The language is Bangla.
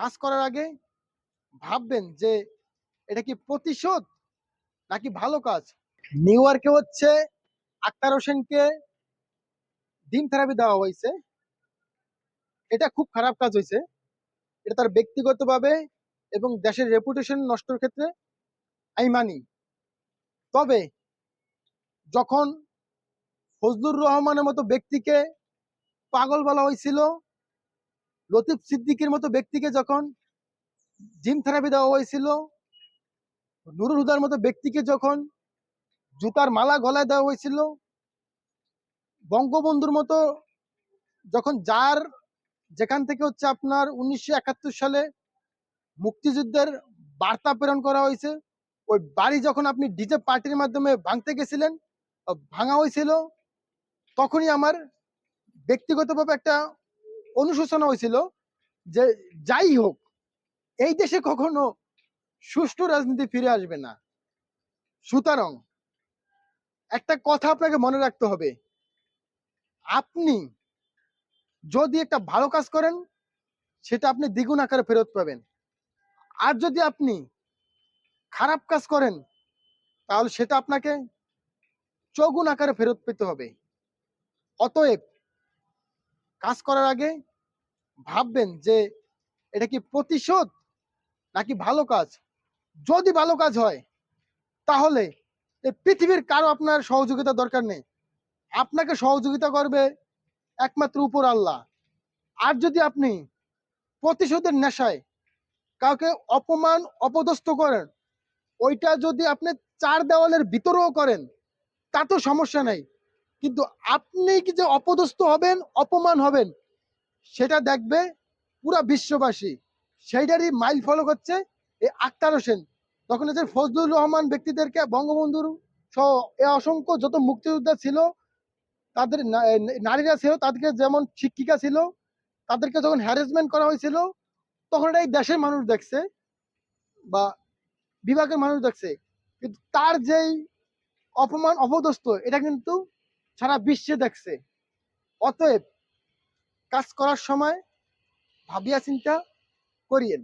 কাজ করার আগে ভাববেন যে এটা কি প্রতিশোধ নাকি ভালো কাজ? নিউ ইয়র্কে হচ্ছে আক্তার হোসেনকে ডিম থেরাপি দেওয়া হয়েছে। এটা খুব খারাপ কাজ হয়েছে। এটা তার ব্যক্তিগতভাবে এবং দেশের রেপুটেশন নষ্টর ক্ষেত্রে আমি মানি। তবে যখন ফজলুর রহমানের মতো ব্যক্তিকে পাগল বলা হয়েছিল লতিফ সিদ্দিকের মতো ব্যক্তিকে যখন জিম থেরাপি দেওয়া হয়েছিল, নুরুল হুদার মতো ব্যক্তিকে যখন জুতার মালা গলায় দেওয়া হয়েছিল, বঙ্গবন্ধুর মতো যখন যার যেখান থেকে হচ্ছে আপনার উনিশশো একাত্তর সালে মুক্তিযুদ্ধের বার্তা প্রেরণ করা হয়েছে, ওই বাড়ি যখন আপনি ডিজে পার্টির মাধ্যমে ভাঙতে গেছিলেন, ভাঙা হয়েছিল, তখনই আমার ব্যক্তিগতভাবে একটা অনুশোচনা হয়েছিল যে যাই হোক, এই দেশে কখনো সুষ্ঠু রাজনীতি ফিরে আসবে না। সুতরাং একটা কথা আপনাকে মনে রাখতে হবে। আপনি যদি একটা ভালো কাজ করেন, সেটা আপনি দ্বিগুণ আকারে ফেরত পাবেন। আর যদি আপনি খারাপ কাজ করেন, তাহলে সেটা আপনাকে চৌগুণ আকারে ফেরত পেতে হবে। অতএব কাজ করার আগে ভাববেন যে এটা কি প্রতিশোধ নাকি ভালো কাজ? যদি ভালো কাজ হয়, তাহলে পৃথিবীর কারও আপনার সহযোগিতা দরকার নেই। আপনাকে সহযোগিতা করবে একমাত্র উপর আল্লাহ। আর যদি আপনি প্রতিশোধের নেশায় কাউকে অপমান, অপদস্থ করেন, ওইটা যদি আপনি চার দেওয়ালের ভিতরেও করেন, তাতেও সমস্যা নেই। কিন্তু আপনি কি যে অপদস্থ হবেন, অপমান হবেন সেটা দেখবে পুরা বিশ্ববাসী। সেইটারই মাইল ফলো করছে এই আক্তার হোসেন। তখন হচ্ছে ফজলুর রহমান ব্যক্তিদেরকে বঙ্গবন্ধুর সহ এ অসংখ্য যত মুক্তিযোদ্ধা ছিল, তাদের নারীরা ছিল, তাদেরকে যেমন শিক্ষিকা ছিল, তাদেরকে যখন হ্যারাসমেন্ট করা হয়েছিল, তখন এটা এই দেশের মানুষ দেখছে বা বিভাগের মানুষ দেখছে। কিন্তু তার যেই অপমান, অপদস্থ, এটা কিন্তু সারা বিশ্বে দেখছে। অতএব কাজ করার সময় ভাবিয়া চিন্তা করিয়েন।